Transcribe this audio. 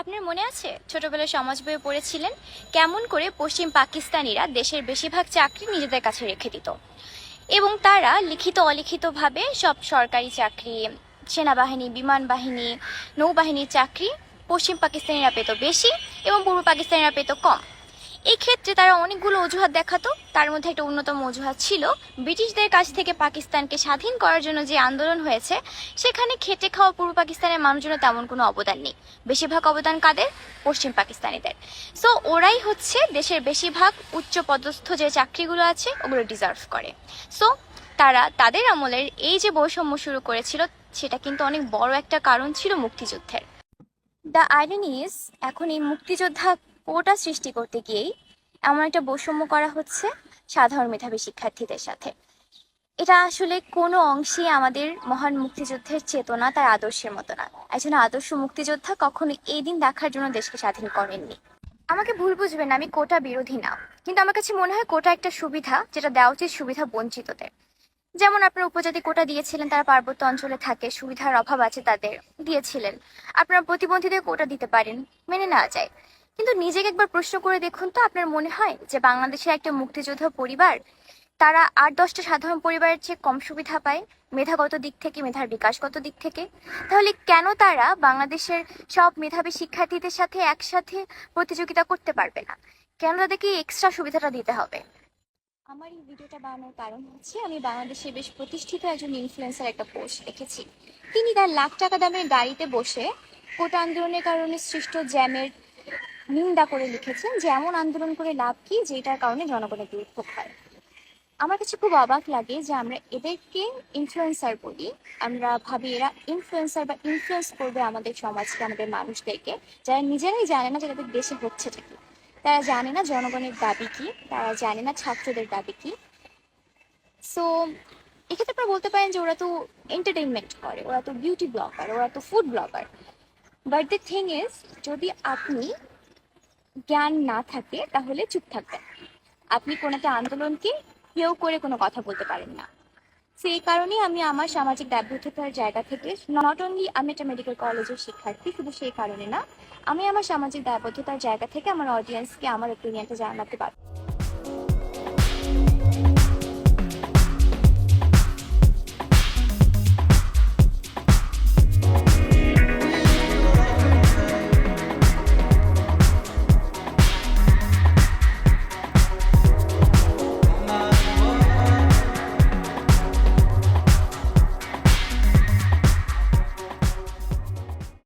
আপনার মনে আছে? ছোটবেলায় সমাজ বইয়ে পড়েছিলেন। কেমন করে পশ্চিম পাকিস্তানিরা দেশের বেশিরভাগ চাকরি নিজেদের কাছে রেখে দিত? এবং তারা লিখিত অলিখিতভাবে সব সরকারি চাকরি, সেনাবাহিনী, বিমান বাহিনী, নৌবাহিনীর চাকরি পশ্চিম পাকিস্তানিরা পেত বেশি এবং পূর্ব পাকিস্তানিরা পেত কম। এই ক্ষেত্রে তারা অনেকগুলো অজুহাত দেখাতো। তার মধ্যে একটা অন্যতম অজুহাত ছিল ব্রিটিশদের কাছ থেকে পাকিস্তানকে স্বাধীন করার জন্য যে আন্দোলন হয়েছে, সেখানে খেটে খাওয়া পূর্ব পাকিস্তানের মানুষজনের তেমন কোনো অবদান নেই। বেশিরভাগ অবদান কাদের? পশ্চিম পাকিস্তানিদের। সো ওরাই হচ্ছে দেশের বেশিরভাগ উচ্চ পদস্থ যে চাকরিগুলো আছে, ওগুলো ডিজার্ভ করে। সো তারা তাদের আমলের এই যে বৈষম্য শুরু করেছিল, সেটা কিন্তু অনেক বড় একটা কারণ ছিল মুক্তিযুদ্ধের। দ্য আইরন ইজ এখন এই মুক্তিযোদ্ধা কোটা সৃষ্টি করতে গিয়েই এমন একটা বৈষম্য করা হচ্ছে সাধারণ মেধাবী শিক্ষার্থীদের সাথে। এটা আসলে কোনো অংশে আমাদের মহান মুক্তিযুদ্ধের চেতনা তার আদর্শের মতো না। একজন আদর্শ মুক্তিযোদ্ধা কখনো এই দিন দেখার জন্য দেশকে স্বাধীন করেননি। আমাকে ভুল বুঝবেন, আমি কোটা বিরোধী না। কিন্তু আমার কাছে মনে হয় কোটা একটা সুবিধা, যেটা দেওয়া উচিত সুবিধা বঞ্চিতদের। যেমন আপনার উপজাতি কোটা দিয়েছিলেন, তারা পার্বত্য অঞ্চলে থাকে, সুবিধার অভাব আছে তাদের, দিয়েছিলেন। আপনারা প্রতিবন্ধীদের কোটা দিতে পারেন, মেনে নেওয়া যায়। কিন্তু নিজেকে একবার প্রশ্ন করে দেখুন তো আপনার মনে হয় যে বাংলাদেশের একটা মুক্তিযোদ্ধা পরিবার, তারা আট দশটা সাধারণ পরিবারের চেয়ে কম সুবিধা পায়, মেধাগত দিক থেকে, মেধার বিকাশগত দিক থেকে? তাহলে কেন তারা বাংলাদেশের সব মেধাবী শিক্ষার্থীদের সাথে একসাথে প্রতিযোগিতা করতে পারবে না? কেন তাদেরকে এক্সট্রা সুবিধাটা দিতে হবে? আমার এই ভিডিওটা বানানোর কারণ হচ্ছে, আমি বাংলাদেশে বেশ প্রতিষ্ঠিত একজন ইনফ্লুয়েন্সার একটা পোস্ট দেখেছি। তিনি তার লাখ টাকা দামের গাড়িতে বসে কোটা আন্দোলনের কারণে সৃষ্ট জ্যামের নিন্দা করে লিখেছেন যে এমন আন্দোলন করে লাভ কি যেটার কারণে জনগণের দুর্ভোগ হয়। আমার কাছে খুব অবাক লাগে যে আমরা এদেরকে ইনফ্লুয়েন্সার বলি। আমরা ভাবি এরা ইনফ্লুয়েন্সার বা ইনফ্লুয়েন্স করবে আমাদের সমাজকে, আমাদের মানুষদেরকে। যারা নিজেরাই জানে না যে তাদের দেশে হচ্ছেটা কি। তারা জানে না জনগণের দাবি কি, তারা জানে না ছাত্রদের দাবি কি। সো এক্ষেত্রে আপনারা বলতে পারেন যে ওরা তো এন্টারটেইনমেন্ট করে, ওরা তো বিউটি ব্লগার ওরা তো food blogger but the thing is যদি আপনি জ্ঞান না থাকে, তাহলে চুপ থাকবেন আপনি কোনো একটা আন্দোলনকে কেউ করে কোনো কথা বলতে পারেন না। সেই কারণে আমি আমার সামাজিক দায়বদ্ধতার জায়গা থেকে নট অনলি আমি একটা মেডিকেল কলেজের শিক্ষার্থী, শুধু সেই কারণে না, আমি আমার সামাজিক দায়বদ্ধতার জায়গা থেকে আমার অডিয়েন্সকে আমার ওপিনিয়নটা জানাতে পারব